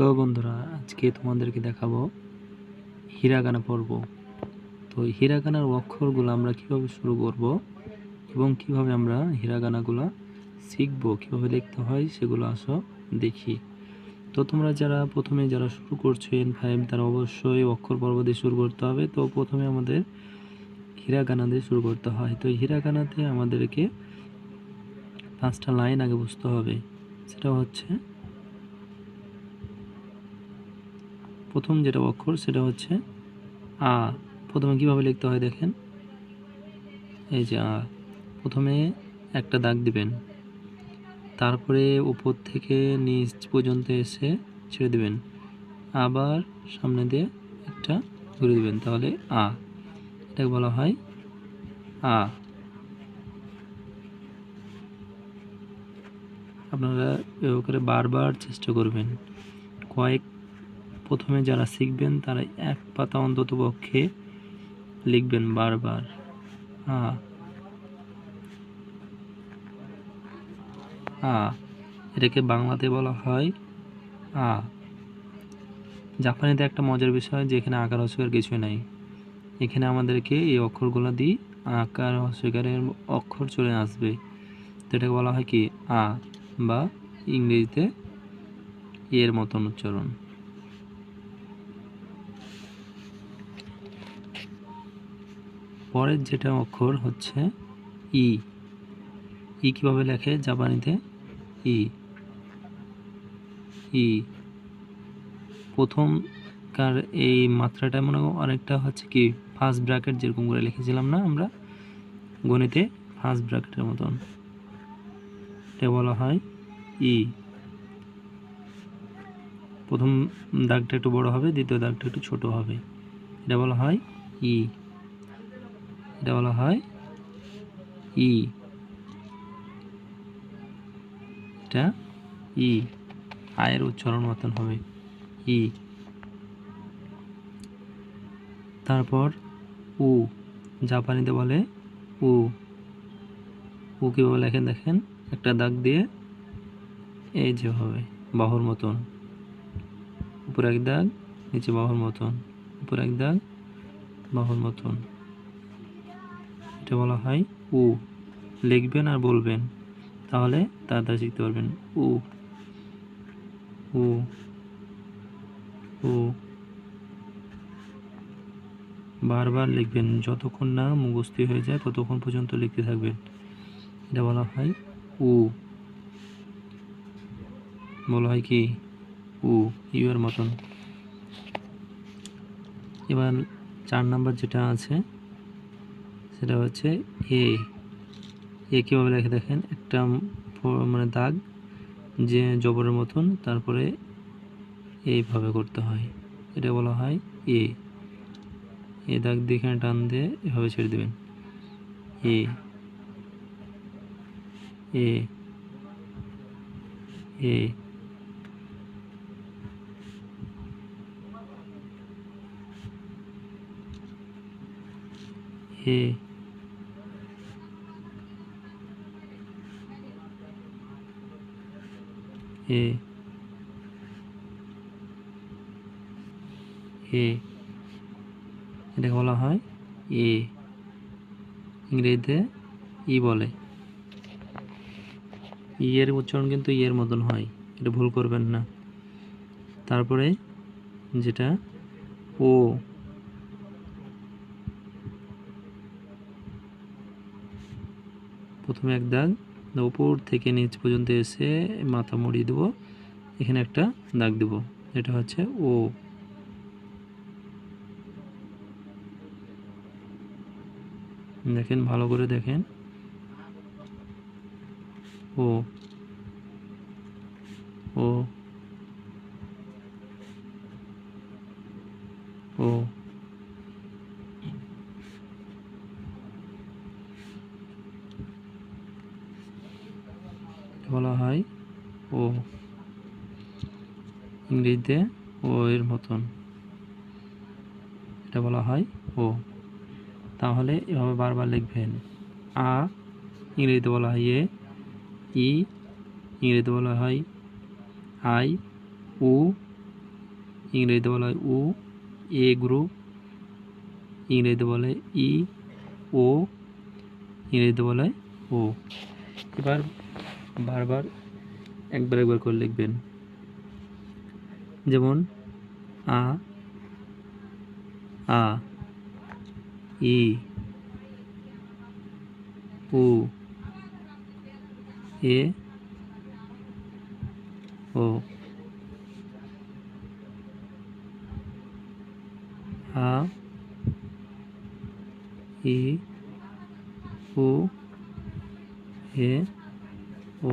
Hello বন্ধুরা, আজকে তোমাদেরকে দেখাবো হিরাগানা পর্ব। তো হিরাগানার অক্ষরগুলো আমরা কীভাবে শুরু করব এবং কীভাবে আমরা হিরাগানাগুলো শিখব, কীভাবে লিখতে হয় সেগুলো আসো দেখি। তো তোমরা যারা প্রথমে যারা শুরু করছ এন ফাইভ তারা অবশ্যই অক্ষর পর্ব দিয়ে শুরু করতে হবে। তো প্রথমে আমাদের হিরাগানা দিয়ে শুরু করতে হয়। তো হিরাগানাতে আমাদেরকে পাঁচটা লাইন আগে বুঝতে হবে। সেটা হচ্ছে প্রথম যেটা অক্ষর সেটা হচ্ছে আ। প্রথমে কীভাবে লিখতে হয় দেখেন? এই যে আ। প্রথমে একটা দাগ দিবেন। তারপরে উপর থেকে নিচ পর্যন্ত এসে ছেড়ে দিবেন। আবার সামনে দিয়ে একটা ঘুরে দিবেন, তাহলে আ। এটাকে বলা হয় আ। আপনারা এভাবে করে বারবার চেষ্টা করবেন। কয়েক প্রথমে যারা শিখবেন, তারা এক পাতা অন্তত পক্ষে লিখবেন বারবার। আ। এটাকে বাংলাতে বলা হয় আ। জাপানিতে একটা মজার বিষয় যে এখানে আকার হস্যকার কিছু নাই। এখানে আমাদেরকে এই অক্ষরগুলো দিয়ে আকার হস্যকারের অক্ষর চলে আসবে। তো এটাকে বলা হয় কি? আ বা ইংরেজিতে এর মতন উচ্চারণ। পরের যেটা অক্ষর হচ্ছে ই। ই কীভাবে লেখে? জাপানিতে ই। ই। প্রথমকার এই মাত্রাটা মনে অনেকটা হচ্ছে কি? ফার্স্ট ব্র্যাকেট যেরকম করে লিখেছিলাম না আমরা? গণিতে ফার্স্ট ব্র্যাকেটের মতন। এটা বলা হয় ই। প্রথম দাগটা একটু বড় হবে, দ্বিতীয় দাগটা একটু ছোট হবে। এটা বলা হয় ই। এটা বলা হয় ই। এটা ই। আয়ের উচ্চারণ মতন হবে ই। তারপর উ। জাপানিতে বলে উ। উ কীভাবে লেখেন দেখেন? একটা দাগ দিয়ে এই যে হবে, বাহুর মতন। উপরে এক দাগ, নিচে বাহুর মতন। উপরে এক দাগ, বাহুর মতন। এটা বলা হয় উ। লিখবেন আর বলবেন। তাহলে তাড়াতাড়ি শিখতে পারবেন উ। উ। উ। বারবার লিখবেন। যতক্ষণ না মুখস্থি হয়ে যায়, ততক্ষণ পর্যন্ত লিখতে থাকবেন। এটা বলা হয় উ। বলা হয় কি? উ। ইউ এর মতন। এবার চার নাম্বার যেটা আছে সেটা হচ্ছে এ এ কীভাবে লেখে দেখেন? একটা মানে দাগ যে জবরের মতন, তারপরে এইভাবে করতে হয়। এটা বলা হয় এ এ দাগ দিয়ে টান দিয়ে এভাবে ছেড়ে দেবেন। এ এ এ এ এ এ, এটাকে বলা হয় এ, ইংরেজিতে ই বলে। ই এর উচ্চারণ কিন্তু ই এর মতন হয়, এটা ভুল করবেন না। তারপরে যেটা ও, প্রথমে এক দাগ উপর থেকে নিচ পর্যন্ত এসে মাথা মুড়িয়ে দেবো। এখানে একটা দাগ দেবো, এটা হচ্ছে ও দেখেন, ভালো করে দেখেন। ও ও ও বলা হয় ও ইংরেজিতে ও এর মতন। এটা বলা হয় ও। তাহলে এভাবে বারবার লিখবেন। আ, ইংরেজিতে বলা হয় এ, ই, ইংরেজিতে বলা হয় আই, উ, ইংরেজিতে বলা হয় উ, এ গ্রুপ, ইংরেজিতে বলে ই, ও, ইংরেজিতে বলে ও। এবার বারবার, একবার একবার করে লিখবেন। যেমন, আ আ, ই, উ, এ, ও, আ, ই, উ, এ ও